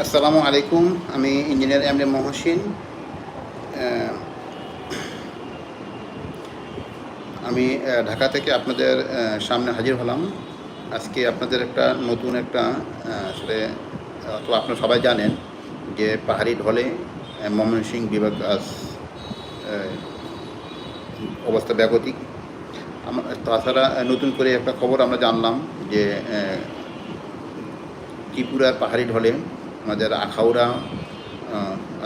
আসসালামু আলাইকুম আমি ইঞ্জিনিয়ার এম এ মহসিন। আমি ঢাকা থেকে আপনাদের সামনে হাজির হলাম। আজকে আপনাদের একটা নতুন একটা আসলে তো আপনারা সবাই জানেন যে পাহাড়ি ঢলে আহ, ময়মনসিংহ বিভাগ আজ অবস্থা ব্যাগতিক তাছাড়া নতুন করে একটা খবর আমরা জানলাম যে ত্রিপুরার পাহাড়ি ঢলে আমাদের আখাউড়া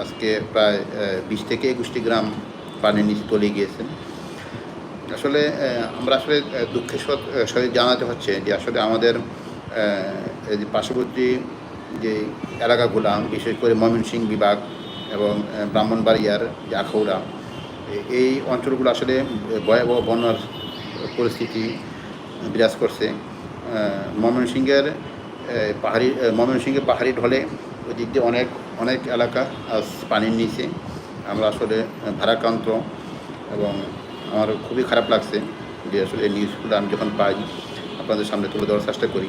আজকে প্রায় বিশ থেকে একুশটি গ্রাম পানির নিচে তলিয়ে গিয়েছে। আসলে আমরা আসলে দুঃখের আহ, জানাতে হচ্ছে যে আসলে আমাদের যে পার্শ্ববর্তী যে এলাকাগুলা বিশেষ করে ময়মনসিংহ বিভাগ এবং ব্রাহ্মণবাড়িয়ার যে আখাউড়া এই অঞ্চলগুলো আসলে ভয়াবহ বন্যার পরিস্থিতি বিরাজ করছে। ময়মনসিংহের পাহাড়ি ময়মনসিংহের পাহাড়ি ঢলে ওই দিক দিয়ে অনেক অনেক এলাকা আজ পানির নিচে। আমরা আসলে ভারাক্রান্ত এবং আমার খুবই খারাপ লাগছে যে আসলে এই নিউজগুলো আমি যখন পাই, আপনাদের সামনে তুলে ধরার চেষ্টা করি।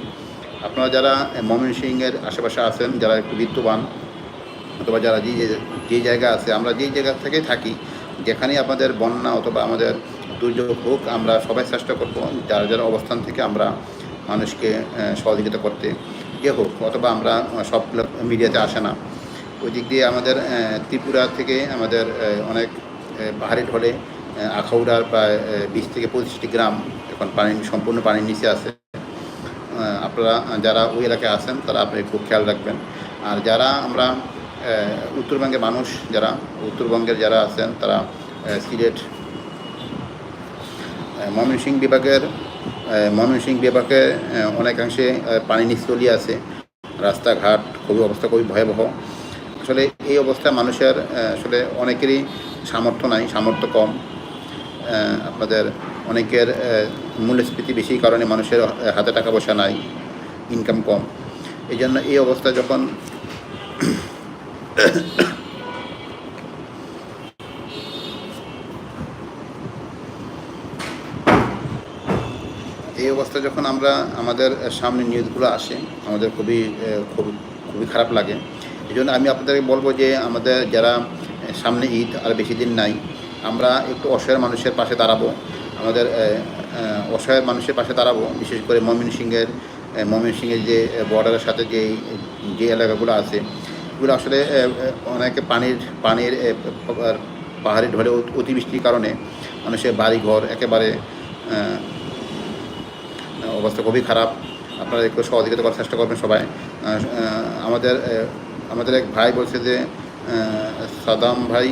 আপনারা যারা ময়মনসিংহের আশেপাশে আছেন, যারা একটু বিত্তবান অথবা যারা যে, যে- জায়গা আছে, আমরা যেই জায়গা থেকে থাকি, যেখানেই আমাদের বন্যা অথবা আমাদের দুর্যোগ হোক, আমরা সবাই চেষ্টা করব যারা যারা অবস্থান থেকে আমরা মানুষকে সহযোগিতা করতে। যে হোক, অথবা আমরা সব মিডিয়াতে আসে না। ওই দিক দিয়ে আমাদের ত্রিপুরা থেকে আমাদের অনেক পাহাড়ি ঢলে আখাউড়ার প্রায় বিশ থেকে পঁচিশটি গ্রাম এখন পানি সম্পূর্ণ পানির নিচে আছে। আপনারা, যারা ওই এলাকায় আছেন, তারা আপনি খুব খেয়াল রাখবেন। আর যারা আমরা উত্তরবঙ্গের মানুষ, যারা, উত্তরবঙ্গের যারা আছেন, তারা সিলেট ময়মনসিংহ বিভাগের ময়মনসিংহ বিভাগে অনেকাংশে পানি নিচ তলিয়ে আছে। রাস্তাঘাট খুবই অবস্থা খুবই ভয়াবহ। আসলে এই অবস্থায় মানুষের আসলে অনেকেরই সামর্থ্য নাই, সামর্থ্য কম। আপনাদের অনেকের মূল্যস্ফীতি বেশি কারণে মানুষের হাতে টাকা পয়সা নাই ইনকাম কম। এই জন্য এই অবস্থা যখন এই অবস্থা যখন আমরা আমাদের সামনে নিউজগুলো আসে, আমাদের খুবই খুব, খুবই খারাপ লাগে। এই জন্য আমি আপনাদেরকে বলব যে আমাদের যারা সামনে ঈদ আর বেশি দিন নাই, আমরা একটু অসহায় মানুষের পাশে দাঁড়াবো। আমাদের অসহায় মানুষের পাশে দাঁড়াবো, বিশেষ করে ময়মনসিংহের ময়মনসিংহের যে বর্ডারের সাথে যে যে এলাকাগুলো আছে, এগুলো আসলে অনেকে পানির পানির পাহাড়ি ঢলে অতিবৃষ্টির কারণে মানুষের বাড়ি ঘর একেবারে অবস্থা খুবই খারাপ। আপনারা একটু সহযোগিতা করার চেষ্টা করবেন সবাই। আমাদের আমাদের এক ভাই বলছে যে সাদাম ভাই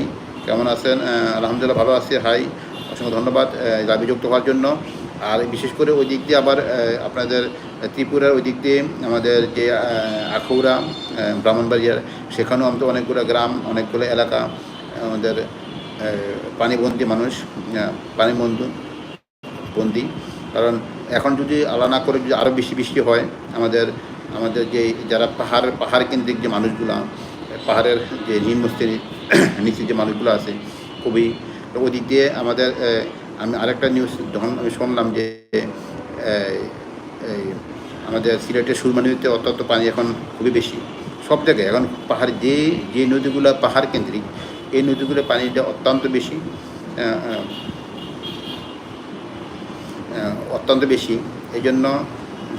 কেমন আছেন? আলহামদুলিল্লাহ ভালো আছি, হাই। অসংখ্য ধন্যবাদ যুক্ত হওয়ার জন্য। আর বিশেষ করে ওই দিক দিয়ে আবার আপনাদের ত্রিপুরার ওই দিক দিয়ে আমাদের যে আখৌরা ব্রাহ্মণবাড়িয়ার, সেখানেও আমাদের অনেকগুলো গ্রাম, অনেকগুলো এলাকা, আমাদের পানিবন্দী মানুষ পানিবন্ধু, বন্দি। কারণ এখন যদি আলা না করে যদি আরও বেশি বৃষ্টি হয়, আমাদের আমাদের যে যারা পাহাড় পাহাড় কেন্দ্রিক যে মানুষগুলা, পাহাড়ের যে নিম্নশ্রেণীর নিচে যে মানুষগুলো আছে, খুবই ওদিক দিয়ে আমাদের আমি আরেকটা নিউজ যখন আমি শুনলাম যে আমাদের সিলেটের সুরমা নদীতে অত্যন্ত পানি এখন খুবই বেশি। সব জায়গায় এখন পাহাড় যে যে নদীগুলো পাহাড় কেন্দ্রিক, এই নদীগুলোর পানিটা অত্যন্ত বেশি। অত্যন্ত বেশি। এই জন্য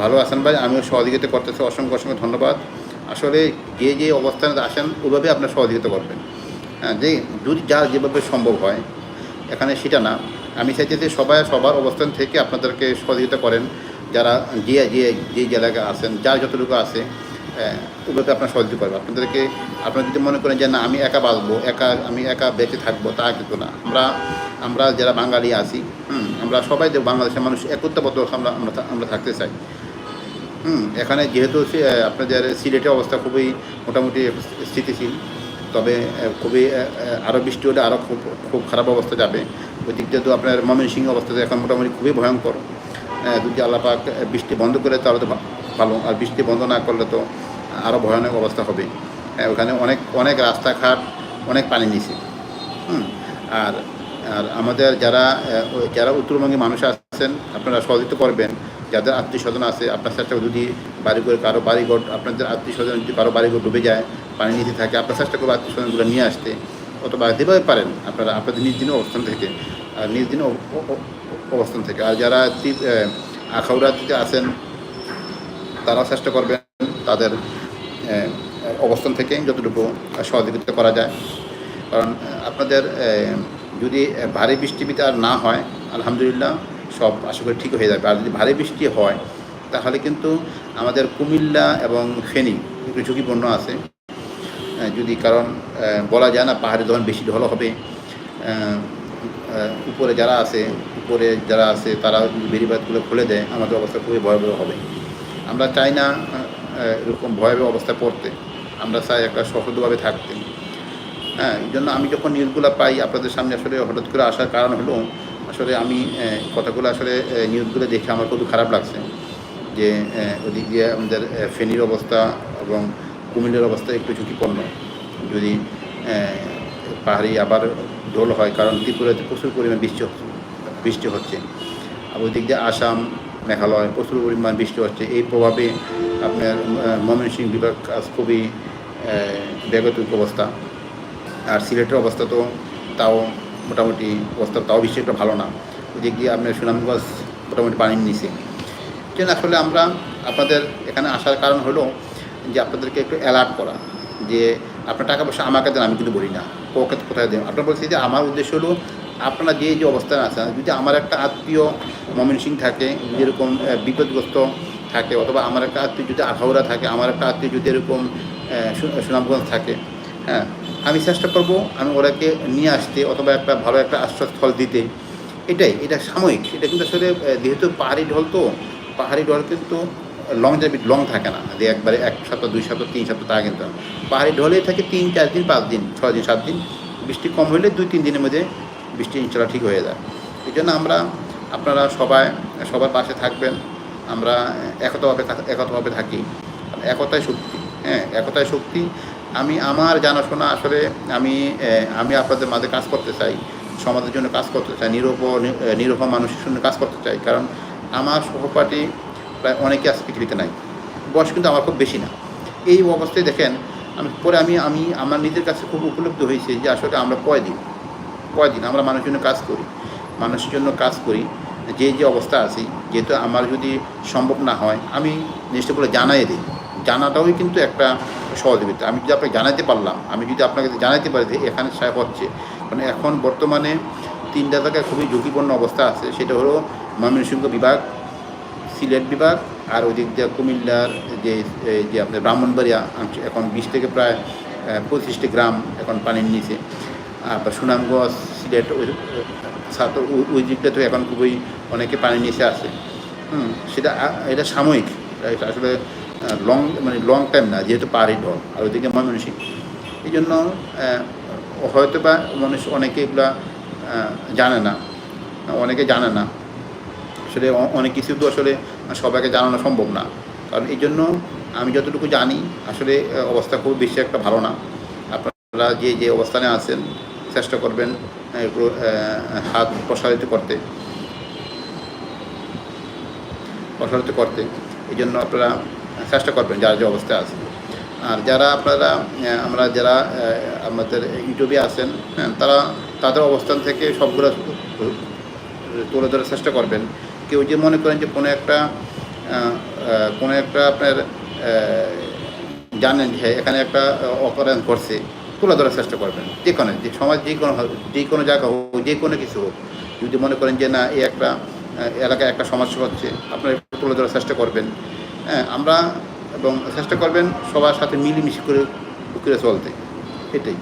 ভালো আছেন ভাই আমিও সহযোগিতা করতেছি অসংখ্য অসংখ্য ধন্যবাদ। আসলে যে যে অবস্থানে আসেন ওইভাবে আপনার সহযোগিতা করবেন। হ্যাঁ যে যদি যা যেভাবে সম্ভব হয় এখানে সেটা না। আমি চাইছি যে সবাই সবার অবস্থান থেকে আপনাদেরকে সহযোগিতা করেন। যারা যে যে যে জায়গায় আছেন যার যতটুকু আছে আহ, ওইভাবে আপনার সহযোগিতা করবে। আপনাদেরকে আপনারা যদি মনে করেন যে না আমি একা বাঁচবো একা আমি একা বেঁচে থাকব তা কিন্তু না। আমরা আমরা যারা বাঙালি আছি আমরা সবাই যে বাংলাদেশের মানুষ একত্রবদ্ধ আমরা আমরা থাকতে চাই। হুম, এখানে যেহেতু আপনাদের সিলেটের অবস্থা খুবই মোটামুটি স্থিতিশীল, তবে খুবই আরও বৃষ্টি হলে আরও খুব খুব খারাপ অবস্থা যাবে। ওই দিক দিয়ে তো আপনার ময়মনসিংহ অবস্থাতে এখন মোটামুটি খুবই ভয়ঙ্কর। যদি আল্লাপাক বৃষ্টি বন্ধ করে তাহলে তো ভালো, আর বৃষ্টি বন্ধ না করলে তো আরও ভয়ানক অবস্থা হবে। ওখানে অনেক অনেক রাস্তাঘাট অনেক পানি নিচে। হুম, আর আর আমাদের যারা যারা উত্তরবঙ্গে মানুষ আছেন আপনারা সহযোগিতা করবেন। যাদের আত্মীয় স্বজন আছে আপনার চেষ্টা যদি বাড়ি করে কারও বাড়িঘর আপনাদের আত্মীয় স্বজন যদি কারও বাড়িঘর ডুবে যায় পানি নিতে থাকে আপনার চেষ্টা করবেন আত্মীয় স্বজনগুলো নিয়ে আসতে। অথবা দেবে পারেন আপনারা আপনাদের নিজ দিনের অবস্থান থেকে আর নিজ অব- অবস্থান থেকে। আর যারা আহ, আখাউড়াতে আছেন তারা চেষ্টা করবেন তাদের অবস্থান থেকে যতটুকু সহযোগিতা করা যায়। কারণ আপনাদের যদি ভারী বৃষ্টি আর না হয়, আলহামদুলিল্লাহ সব আশা করি ঠিক হয়ে যাবে। আর যদি ভারী বৃষ্টি হয়, তাহলে কিন্তু আমাদের কুমিল্লা এবং ফেনী একটু ঝুঁকিপূর্ণ আছে। যদি কারণ বলা যায় না পাহাড়ে যখন বেশি ঢল হবে। উপরে যারা আছে, উপরে যারা আছে, তারা বেরিবাদগুলো খুলে দেয়, আমাদের অবস্থা খুবই ভয়াবহ হবে। আমরা চাই না এরকম ভয়াবহ অবস্থায় পড়তে। আমরা চাই একটা সহজভাবে থাকতে। হ্যাঁ এই জন্য আমি যখন নিউজগুলো পাই আপনাদের সামনে আসলে হঠাৎ করে আসার কারণ হলো আসলে আমি কথাগুলো আসলে নিউজগুলো দেখে আমার খুব খারাপ লাগছে। যে ওদিক দিয়ে আমাদের ফেনীর অবস্থা এবং কুমিল্লার অবস্থা একটু ঝুঁকিপূর্ণ। যদি পাহাড়ি আবার ঢোল হয় কারণ ত্রিপুরাতে প্রচুর পরিমাণ বৃষ্টি হচ্ছে বৃষ্টি হচ্ছে। আর ওই দিক দিয়ে আসাম মেঘালয় প্রচুর পরিমাণ বৃষ্টি হচ্ছে। এই প্রভাবে আপনার ময়মনসিংহ বিভাগ আজ খুবই আহ, ব্যাগতিক অবস্থা। সিলেটের অবস্থা তো তাও মোটামুটি অবস্থা তাও বেশি একটা ভালো না। দিক দিয়ে আপনার সুনামগঞ্জ মোটামুটি পানির নিচে জন্য আসলে আমরা আপনাদের এখানে আসার কারণ হলো যে আপনাদেরকে একটু অ্যালার্ট করা যে আপনার টাকা পয়সা আমাকে দেন, আমি কিন্তু বলি না। ওকে কোথায় দেন আপনার বলছি যে আমার উদ্দেশ্য হলো আপনারা যে যে অবস্থায় আছেন, যদি আমার একটা আত্মীয় মমিন সিং থাকে যেরকম বিপদগ্রস্ত থাকে অথবা আমার একটা আত্মীয় যদি আখাউড়া থাকে, আমার একটা আত্মীয় যদি এরকম সুনামগঞ্জ থাকে হ্যাঁ আমি চেষ্টা করব আমি ওরাকে নিয়ে আসতে অথবা একটা ভালো একটা আশ্রয়স্থল দিতে। এটাই, এটা সাময়িক। এটা কিন্তু আসলে যেহেতু পাহাড়ি ঢল তো, পাহাড়ি ঢল কিন্তু লং যাবি লং থাকে না। যে একবারে এক সপ্তাহ, দুই সপ্তাহ, তিন সপ্তাহ তা কিন্তু। পাহাড়ি ঢলে থাকে তিন, চার দিন, পাঁচ দিন, ছয় দিন, সাত দিন। বৃষ্টি কম হলে দুই, তিন দিনের মধ্যে বৃষ্টি ইনশাল্লাহ ঠিক হয়ে যায়। এই জন্য আমরা, আপনারা সবাই, সবার পাশে থাকবেন। আমরা একতাভাবে একতাভাবে থাকি। একতায় শক্তি হ্যাঁ একতায় শক্তি। আমি আমার জানাশোনা আসলে আমি আমি আপনাদের মাঝে কাজ করতে চাই, সমাজের জন্য কাজ করতে চাই, নিরূপ নিরূপ মানুষের জন্য কাজ করতে চাই, কারণ আমার সহপাঠী প্রায় অনেকে আজ পৃথিবীতে নাই, বয়স কিন্তু আমার খুব বেশি না। এই অবস্থায় দেখেন, আমি, পরে আমি আমি, আমার নিজের কাছে খুব উপলব্ধ হয়েছে যে আসলে আমরা কয়দিন কয়দিন আমরা মানুষের জন্য কাজ করি, মানুষের জন্য কাজ করি, যে যে অবস্থা আছি, যেহেতু আমার যদি সম্ভব না হয়, আমি জিনিসটা বলে জানাই দিই। জানাটাও কিন্তু একটা সহযোগিতা। আমি যদি আপনাকে জানাতে পারলাম, আমি যদি আপনাকে জানাতে পারি যে এখানে সাহেব হচ্ছে মানে এখন বর্তমানে তিনটা জায়গায় খুবই ঝুঁকিপূর্ণ অবস্থা আছে। সেটা হলো ময়মনসিংহ বিভাগ, সিলেট বিভাগ আর ওই দিক দিয়ে কুমিল্লার যে যে আপনার ব্রাহ্মণবাড়িয়া এখন বিশ থেকে প্রায় পঁচিশটি গ্রাম এখন পানির নিচে। আর সুনামগঞ্জ, সিলেট, ওই, ছাত্র ওই দিকটা তো এখন খুবই অনেকে পানির নিচে আছে। হুম, সেটা এটা সাময়িক। আসলে লং মানে লং টাইম না যেহেতু পাহাড়ি ঢল আর ওইদিকে ময়মনসিংহ। এই জন্য হয়তো বা মানুষ অনেকে এগুলা জানে না অনেকে জানে না। আসলে অনেক কিছু তো আসলে সবাইকে জানানো সম্ভব না। কারণ এই জন্য আমি যতটুকু জানি আসলে অবস্থা খুব বেশি একটা ভালো না। আপনারা যে যে অবস্থানে আছেন চেষ্টা করবেন আহ, হাত প্রসারিত করতে। প্রসারিত করতে। এই জন্য আপনারা চেষ্টা করবেন যারা যে অবস্থায় আছে আর যারা আপনারা আমরা যারা আমাদের ইউটিউবে আছেন হ্যাঁ তারা তাদের অবস্থান থেকে সবগুলো তুলে ধরার চেষ্টা করবেন। কেউ যে মনে করেন যে কোনো একটা কোনো একটা আপনার জানেন যে এখানে একটা অপরাধ করছে, তুলে ধরার চেষ্টা করবেন। যে কোনো, যে সমাজ যে কোনো যে কোনো জায়গা হোক, যে কোনো কিছু হোক, যদি মনে করেন যে না, এই একটা এলাকায় একটা সমস্যা হচ্ছে, আপনারা তুলে ধরার চেষ্টা করবেন। হ্যাঁ আমরা এবং চেষ্টা করবেন সবার সাথে মিলেমিশে করে করে চলতে। এটাই।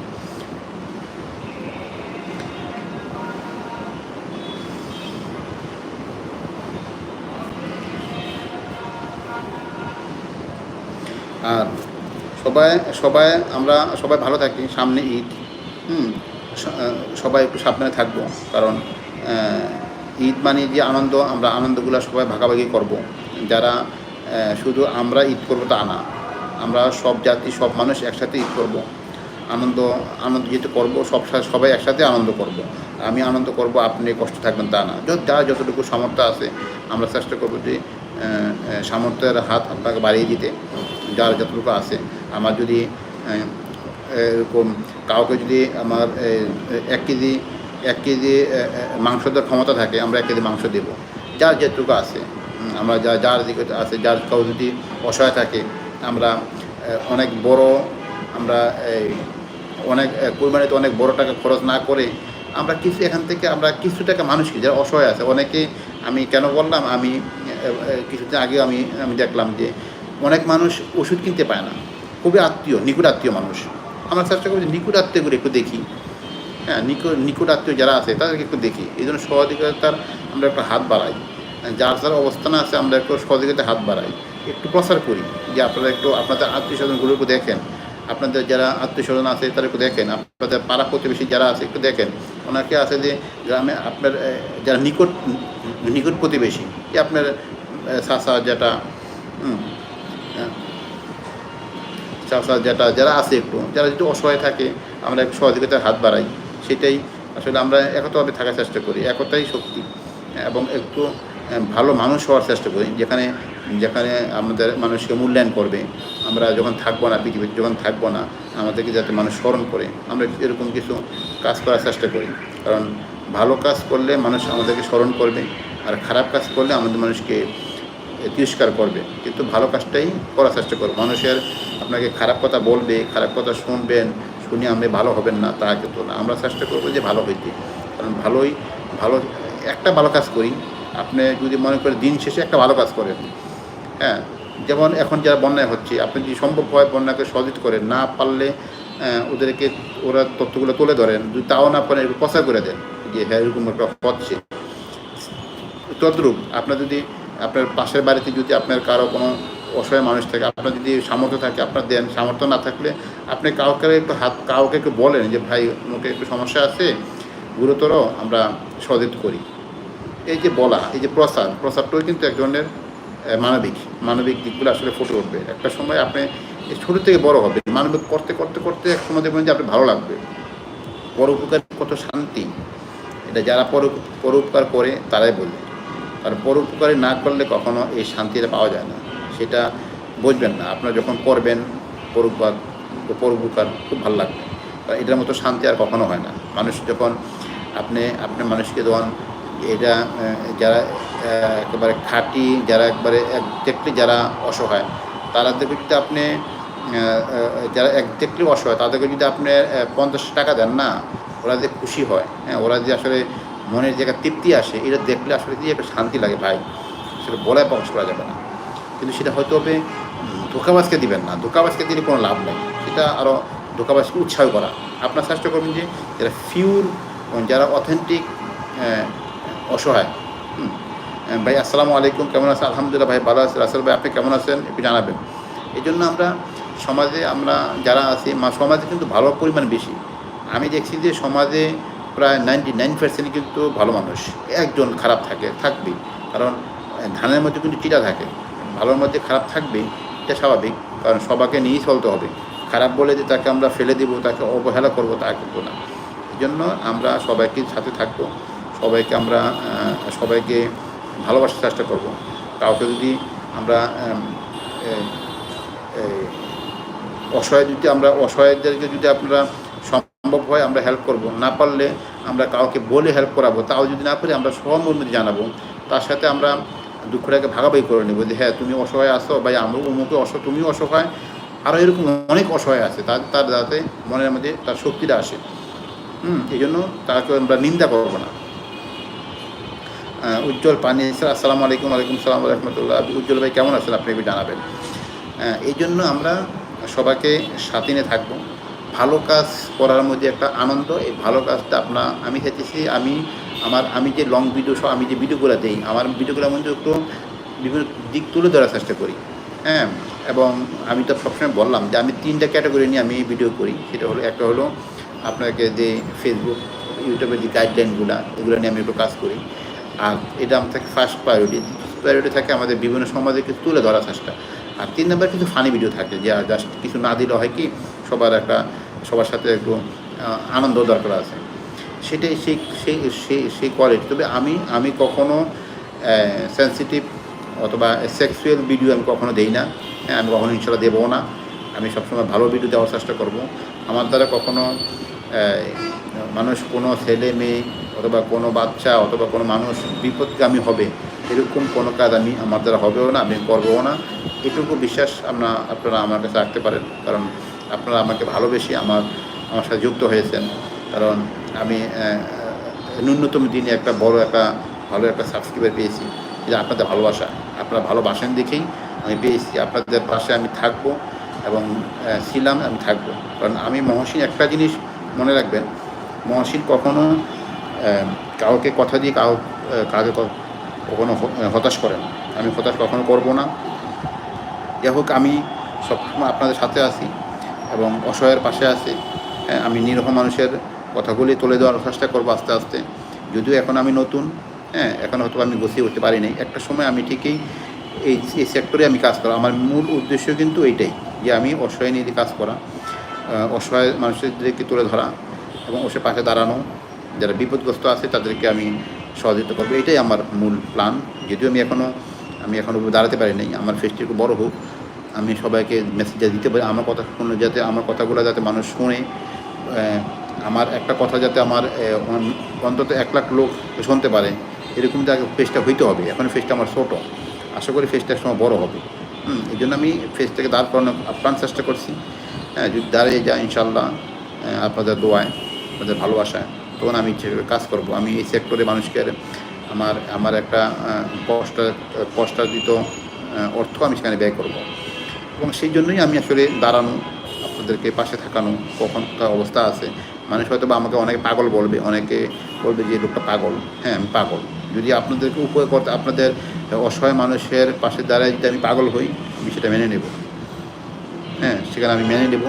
আর সবাই সবাই, আমরা সবাই ভালো থাকি, সামনে ঈদ। হুম সবাই একটু সাবধানে থাকব, কারণ ঈদ মানে যে আনন্দ, আমরা আনন্দগুলো সবাই ভাগাভাগি করব। যারা শুধু আমরা ঈদ করব তা না, আমরা সব জাতি, সব মানুষ একসাথে ঈদ করব। আনন্দ আনন্দ যেহেতু করব, সব সবাই একসাথে আনন্দ করব। আমি আনন্দ করব, আপনি কষ্ট থাকবেন তা না। যার যতটুকু সামর্থ্য আছে, আমরা চেষ্টা করব যে সামর্থ্যের হাত আপনাকে বাড়িয়ে দিতে। যার যতটুকু আছে, আমার যদি এরকম কাউকে যদি আমার এক কেজি এক কেজি মাংস দেওয়ার ক্ষমতা থাকে, আমরা এক কেজি মাংস দেবো। যার যেটুকু আছে আমরা যা যার দিকে আছে, যার কাউ যদি অসহায় থাকে, আমরা অনেক বড়, আমরা, এই, অনেক কোরবানিতে অনেক বড় টাকা খরচ না করে আমরা কিছু এখান থেকে আমরা কিছু টাকা মানুষকে, যারা অসহায় আছে, অনেকে আমি কেন বললাম, আমি কিছুদিন আগে আমি আমি দেখলাম যে অনেক মানুষ ওষুধ কিনতে পায় না। খুবই আত্মীয়, নিকট আত্মীয় মানুষ। আমরা চেষ্টা করি যে নিকট আত্মীয়গুলো একটু দেখি। হ্যাঁ নিকট নিকট আত্মীয় যারা আছে, তাদেরকে একটু দেখি। এই জন্য সহযোগিতার আমরা একটা হাত বাড়াই। যার যার অবস্থানে আছে, আমরা একটু সহযোগিতার হাত বাড়াই। একটু প্রচার করি, যে আপনারা একটু আপনাদের আত্মীয় স্বজনগুলো একটু দেখেন। আপনাদের যারা আত্মীয় স্বজন আছে তারা একটু দেখেন। আপনাদের পাড়া প্রতিবেশী যারা আছে, একটু দেখেন। ওনাকে আছে যে গ্রামে আপনার যারা নিকট নিকট প্রতিবেশী, যে আপনার চাচা যেটা চাষা যেটা যারা আছে একটু, যারা যদি অসহায় থাকে, আমরা একটু সহযোগিতার হাত বাড়াই। সেটাই আসলে আমরা একতাভাবে থাকার চেষ্টা করি। একতাই শক্তি। এবং একটু ভালো মানুষ হওয়ার চেষ্টা করি। যেখানে যেখানে আমাদের মানুষকে মূল্যায়ন করবে। আমরা যখন থাকব না, পৃথিবীতে যখন থাকব না, আমাদেরকে যাতে মানুষ স্মরণ করে। আমরা এরকম কিছু কাজ করার চেষ্টা করি। কারণ ভালো কাজ করলে মানুষ আমাদেরকে স্মরণ করবে, আর খারাপ কাজ করলে আমাদের মানুষকে তিরস্কার করবে। কিন্তু ভালো কাজটাই করার চেষ্টা করব। মানুষের আপনাকে খারাপ কথা বলবে, খারাপ কথা শুনবেন, শুনে আপনি ভালো হবেন না, তা কিন্তু না। আমরা চেষ্টা করব যে ভালো হইতে। কারণ ভালোই, ভালো, একটা ভালো কাজ করি আপনি যদি মনে করেন দিন শেষে একটা ভালো কাজ করেন হ্যাঁ যেমন এখন যারা বন্যায় হচ্ছে, আপনি যদি সম্ভব হয় বন্যাকে সহযোগিত করেন, না পারলে ওদেরকে ওরা তথ্যগুলো তুলে ধরেন, যদি তাও না পারেন একটু প্রচার করে দেন যে হ্যাঁ এরকম একটা হচ্ছে। তদ্রূপ আপনার যদি আপনার পাশের বাড়িতে যদি আপনার কারও কোনো অসহায় মানুষ থাকে, আপনার যদি সামর্থ্য থাকে, আপনার দেন, সামর্থ্য না থাকলে আপনি কাউকে একটু হাত, কাউকে একটু বলেন যে, ভাই আমাকে একটু সমস্যা আছে, গুরুতর, আমরা সহযোগিত করি। এই যে বলা, এই যে প্রসার প্রসারটাও কিন্তু এক ধরনের মানবিক মানবিক দিকগুলো আসলে ফুটে উঠবে। একটা সময় আপনি ছোটো থেকে বড় হবে মানবিক করতে করতে করতে এক সময় দেখবেন যে আপনি ভালো লাগবে। পরোপকার কত শান্তি। এটা যারা পর পরোপকার করে, তারাই বলবে। আর পরোপকারী না করলে কখনো এই শান্তিটা পাওয়া যায় না। সেটা বুঝবেন না। আপনারা যখন করবেন পরোপকার পরোপকার খুব ভালো লাগবে। এটার মতো শান্তি আর কখনো হয় না। মানুষ যখন আপনি আপনি মানুষকে যখন এটা যারা একেবারে খাঁটি, যারা একবারে একজাক্টলি যারা অসহায় তাদেরকে যদি আপনি যারা একজাক্টলি অসহায়, তাদেরকে যদি আপনি পঞ্চাশ টাকা দেন, না, ওরা যে খুশি হয় হ্যাঁ ওরা যে আসলে মনের জায়গায় তৃপ্তি আসে, এটা দেখলে আসলে কি একটা শান্তি লাগে, ভাই, সেটা বলায় প্রকাশ করা যাবে না। কিন্তু সেটা হয়তো হবে ধোকাবাজকে দিবেন না, ধোকাবাজকে দিলে কোনো লাভ নেই, সেটা আরও ধোকাবাজকে উৎসাহ করা। আপনার চেষ্টা করবেন যে, যারা ফিউর যারা অথেন্টিক অসহায়। ভাই, আসসালামু আলাইকুম। কেমন আছেন? আলহামদুলিল্লাহ, ভাই, ভালো আছেন রাসেল ভাই, আপনি কেমন আছেন? একটু জানাবেন। এই জন্য আমরা সমাজে, আমরা যারা আছি সমাজে কিন্তু ভালো পরিমাণ বেশি। আমি দেখছি যে সমাজে প্রায় নাইনটি নাইন পার্সেন্ট কিন্তু ভালো মানুষ। একজন খারাপ থাকে, থাকবেই। কারণ ধানের মধ্যে কিন্তু চিটা থাকে। ভালোর মধ্যে খারাপ থাকবেই এটা স্বাভাবিক। কারণ সবাইকে নিয়েই চলতে হবে। খারাপ বলে যে তাকে আমরা ফেলে দিব, তাকে অবহেলা করব, তা কিন্তু না। এই জন্য আমরা সবাইকে সাথে থাকব। সবাইকে আমরা সবাইকে ভালোবাসার চেষ্টা করব। কাউকে যদি আমরা অসহায় যদি আমরা, অসহায়দেরকে যদি আপনারা সম্ভব হয় আমরা হেল্প করব। না পারলে আমরা কাউকে বলে হেল্প করাবো। তাও যদি না পারি আমরা সহমর্মিত জানাব। তার সাথে আমরা দুঃখটাকে ভাগাভাগি করে নেব যে হ্যাঁ তুমি অসহায় আসো বা আমরা অমুকে অসহ তুমিও অসহায়। আরও এরকম অনেক অসহায় আছে। তার তার যাতে মনের মধ্যে তার শক্তিটা আসে। হুম এই জন্য তাকে আমরা নিন্দা করব না। উজ্জ্বল পানি স্যার, আসসালামু আলাইকুম আলাইকুম সালাম রহমতুল্লাহ। উজ্জ্বল ভাই, কেমন আছেন? আপনি একটু জানাবেন। এই জন্য আমরা সবাইকে সাথে থাকব। ভালো কাজ করার মধ্যে একটা আনন্দ। এই ভালো কাজটা আপনার আমি চাইতেছি, আমি আমার, আমি যে লং ভিডিও সব আমি যে ভিডিওগুলো দিই, আমার ভিডিওগুলোর মধ্যে একটু বিভিন্ন দিক তুলে ধরার চেষ্টা করি। হ্যাঁ এবং আমি তো সবসময় বললাম যে, আমি তিনটা ক্যাটাগরি নিয়ে আমি ভিডিও করি। সেটা হলো, একটা হলো আপনাকে যে ফেসবুক ইউটিউবের যে গাইডলাইনগুলো এগুলো নিয়ে আমি একটু কাজ করি। আর এটা আমার থাকে ফার্স্ট প্রায়োরিটি প্রায়োরিটি থাকে আমাদের বিভিন্ন সমাজে কিছু তুলে ধরার চেষ্টা। আর তিন নম্বর কিছু ফানি ভিডিও থাকে যা জাস্ট কিছু না দিলে হয় কি সবার একটা, সবার সাথে একটু আনন্দ দরকার আছে। সেটাই সেই সেই সেই সেই কোয়ালিটি তবে আমি আমি কখনো সেন্সিটিভ অথবা সেক্সুয়াল ভিডিও আমি কখনো দেই না। হ্যাঁ আমি কখনো ইনশাল্লাহ দেবো না। আমি সবসময় ভালো ভিডিও দেওয়ার চেষ্টা করব। আমার দ্বারা কখনো মানুষ কোনো ছেলে, মেয়ে অথবা কোনো বাচ্চা অথবা কোনো মানুষ বিপদগামী হবে, এরকম কোনো কাজ আমি, আমার দ্বারা হবেও না, আমি করবও না। এটুকু বিশ্বাস আমরা, আপনারা আমার কাছে রাখতে পারেন। কারণ আপনারা আমাকে ভালোবেসে আমার আমার সাথে যুক্ত হয়েছেন। কারণ আমি ন্যূনতম দিনে একটা বড় একটা, ভালো একটা সাবস্ক্রাইবার পেয়েছি। এটা আপনাদের ভালোবাসা। আপনারা ভালোবাসেন দেখেই আমি পেয়েছি। আপনাদের পাশে আমি থাকব এবং ছিলাম, আমি থাকব। কারণ আমি মহসিন একটা জিনিস মনে রাখবেন। মহসিন কখনো কাউকে কথা দিয়ে কাউ কাউকে কখনো হতাশ করে না। আমি হতাশ কখনো করব না। যাই হোক আমি সবসময় আপনাদের সাথে আছি এবং অসহায়ের পাশে আছি। হ্যাঁ, আমি নিরহ মানুষের কথাগুলি তুলে দেওয়ার চেষ্টা করব আস্তে আস্তে। যদিও এখন আমি নতুন হ্যাঁ এখন হয়তো আমি গুছিয়ে উঠতে পারি নাই। একটা সময় আমি ঠিকই এই এই সেক্টরে আমি কাজ করা আমার মূল উদ্দেশ্য কিন্তু এইটাই যে আমি অসহায় নিয়ে কাজ করা অসহায় মানুষদেরকে তুলে ধরা এবং ওসে পাশে দাঁড়ানো যারা বিপদগ্রস্ত আছে, তাদেরকে আমি সহযোগিতা করব। এটাই আমার মূল প্ল্যান যদিও আমি এখনও আমি এখনও দাঁড়াতে পারি নাই। আমার ফেসটি একটু বড় হোক, আমি সবাইকে মেসেজ দিতে পারি। আমার কথা শুনে যাতে আমার কথাগুলো যাতে মানুষ শুনে। আমার একটা কথা যাতে আমার অন্তত এক লাখ লোক শুনতে পারে। এরকম যাকে ফেসটা হইতে হবে। এখন ফেসটা আমার ছোটো। আশা করি ফেসটা সময় বড় হবে। এই জন্য আমি ফেসটাকে দাঁড় করানোর আপ্রাণ চেষ্টা করছি। হ্যাঁ যদি দাঁড়িয়ে যায় ইনশাল্লাহ আপনাদের দোয়ায়, আপনাদের ভালোবাসায়। তখন আমি ইচ্ছে কাজ করব। আমি এই সেক্টরে মানুষকে আমার আমার একটা কষ্টা কষ্টার্জিত অর্থ আমি সেখানে ব্যয় করব। এবং সেই জন্যই আমি আসলে দাঁড়ানো, আপনাদেরকে পাশে থাকানো, কখন কোথাও অবস্থা আছে, মানুষ হয়তো বা আমাকে অনেকে পাগল বলবে, অনেকে বলবে যে লোকটা পাগল। হ্যাঁ আমি পাগল। যদি আপনাদেরকে উপয়োগ করতে, আপনাদের অসহায় মানুষের পাশে দাঁড়ায় যদি আমি পাগল হই, আমি সেটা মেনে নেব। হ্যাঁ সেখানে আমি মেনে নেব।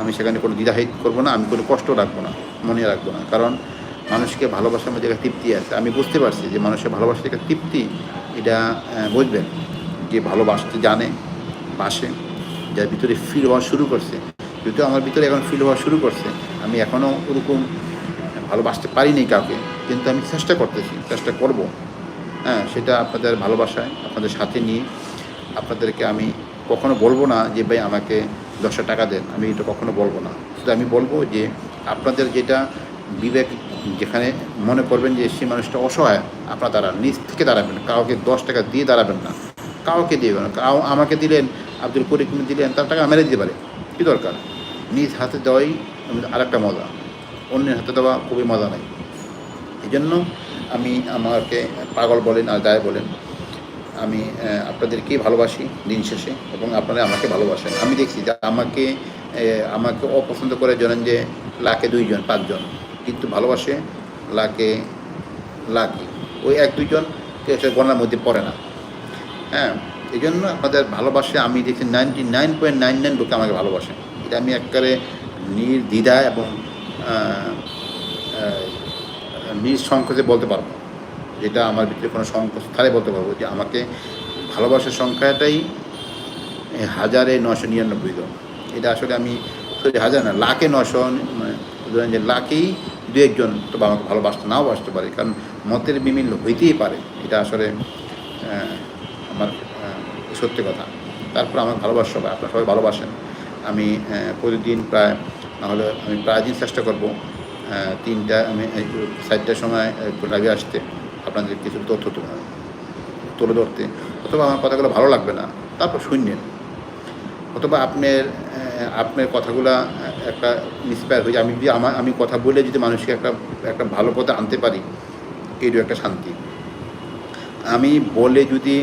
আমি সেখানে কোনো দ্বিধাহিত করব না, আমি কোনো কষ্ট রাখব না, মনে রাখব না। কারণ মানুষকে ভালোবাসার মধ্যে একটা তৃপ্তি আছে। আমি বুঝতে পারছি যে মানুষের ভালোবাসার একটা তৃপ্তি, এটা বুঝবেন। যে ভালোবাসতে জানে, বাসে, যার ভিতরে ফিল হওয়া শুরু করছে। যদিও আমার ভিতরে এখন ফিল হওয়া শুরু করছে, আমি এখনও ওরকম ভালোবাসতে পারিনি কাউকে, কিন্তু আমি চেষ্টা করতেছি, চেষ্টা করব। হ্যাঁ সেটা আপনাদের ভালোবাসায়, আপনাদের সাথে নিয়ে। আপনাদেরকে আমি কখনো বলব না যে, ভাই, আমাকে দশটা টাকা দেন। আমি এটা কখনো বলব না। শুধু আমি বলব যে, আপনাদের যেটা বিবেক যেখানে মনে করবেন যে সেই মানুষটা অসহায়, আপনারা দাঁড়ান নিজ থেকে দাঁড়াবেন, কাউকে দশ টাকা দিয়ে দাঁড়াবেন না। কাউকে দিবেন না। কাউ আমাকে দিলেন, আব্দুল করিম দিলেন, তার টাকা মেরে দিতে পারে। কী দরকার? নিজ হাতে দেওয়াই আরেকটা মজা। অন্যের হাতে দেওয়া খুবই মজা নাই। এই জন্য আমি আমাকে পাগল বলেন আর গায়ে বলেন, আমি আপনাদেরকেই ভালোবাসি দিন শেষে এবং আপনারা আমাকে ভালোবাসেন। আমি দেখছি যে আমাকে আমাকে অপছন্দ করে জানেন যে লাখে দুইজন, পাঁচজন। কিন্তু ভালোবাসে লাখে লাখে ওই এক দুইজন গণার মধ্যে পড়ে না। হ্যাঁ এই জন্য আপনাদের ভালোবাসে, আমি দেখছি ninety nine point nine nine লোকে আমাকে ভালোবাসে। এটা আমি একবারে নির্দ্বিধা এবং নিঃসংকোচে বলতে পারব। যেটা আমার ভিতরে কোনো সংকোচ থালে বলতে পারব যে আমাকে ভালোবাসার সংখ্যাটাই হাজারে নশো নিরানব্বই জন। এটা আসলে আমি হাজার না, লাখে নশো মানে যে লাখেই দু একজন তো আমাকে ভালোবাসতে, নাও বাসতে পারে, কারণ মতের বিমিল হইতেই পারে। এটা আসলে আমার সত্যি কথা। তারপর আমার ভালোবাসা সবাই আপনারা সবাই ভালোবাসেন। আমি প্রতিদিন প্রায়, নাহলে আমি প্রায় দিন চেষ্টা করব তিনটা, আমি চারটার সময় একটু আসতে, আপনাদের কিছু তথ্য তুলে- ধরতে। অথবা আমার কথাগুলো ভালো লাগবে না, তারপর শুনলেন অথবা আপনার আপনার কথাগুলা একটা ইন্সপায়ার হয়ে। আমি যদি আমার, আমি কথা বলে যদি মানুষকে একটা একটা ভালো পথে আনতে পারি এটাও একটা শান্তি। আমি বলে যদি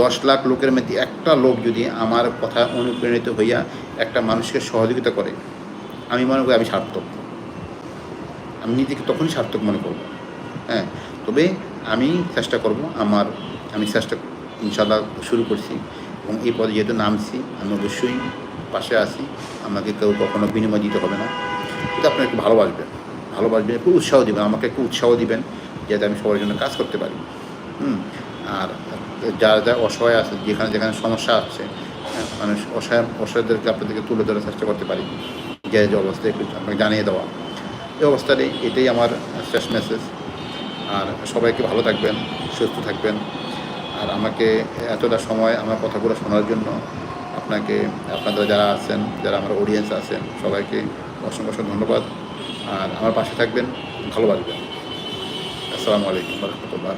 দশ লাখ লোকের মধ্যে একটা লোক যদি আমার কথা অনুপ্রাণিত হইয়া একটা মানুষকে সহযোগিতা করে, আমি মনে করি আমি সার্থক। আমি নিজেকে তখনই সার্থক মনে করব। হ্যাঁ তবে আমি চেষ্টা করব আমার, আমি চেষ্টা ইনশাল্লাহ শুরু করছি এবং এই পদে যেহেতু নামছি, আমি অবশ্যই পাশে আছি। আমাকে কেউ কখনো বিনিময় দিতে হবে না। কিন্তু আপনারা একটু ভালোবাসবেন। ভালোবাসবেন একটু উৎসাহ দিবেন আমাকে একটু উৎসাহ দিবেন যাতে আমি সবার জন্য কাজ করতে পারি। হুম? আর যারা যা অসহায় আছে যেখানে যেখানে সমস্যা আছে হ্যাঁ, মানুষ অসহায় অসহায়দেরকে আপনাদেরকে তুলে ধরার চেষ্টা করতে পারি। যে যে অবস্থায় একটু আপনাকে জানিয়ে দেওয়া। এই অবস্থাতে এটাই আমার শেষ মেসেজ আর সবাইকে ভালো থাকবেন সুস্থ থাকবেন। আর আমাকে এতটা সময় আমার কথাগুলো শোনার জন্য আপনাকে, আপনাদের যারা আছেন, যারা আমার অডিয়েন্স আছেন, সবাইকে অসংখ্য অসংখ্য ধন্যবাদ। আর আমার পাশে থাকবেন ভালোবাসবেন আসসালামু আলাইকুম রহমতুল্লাহ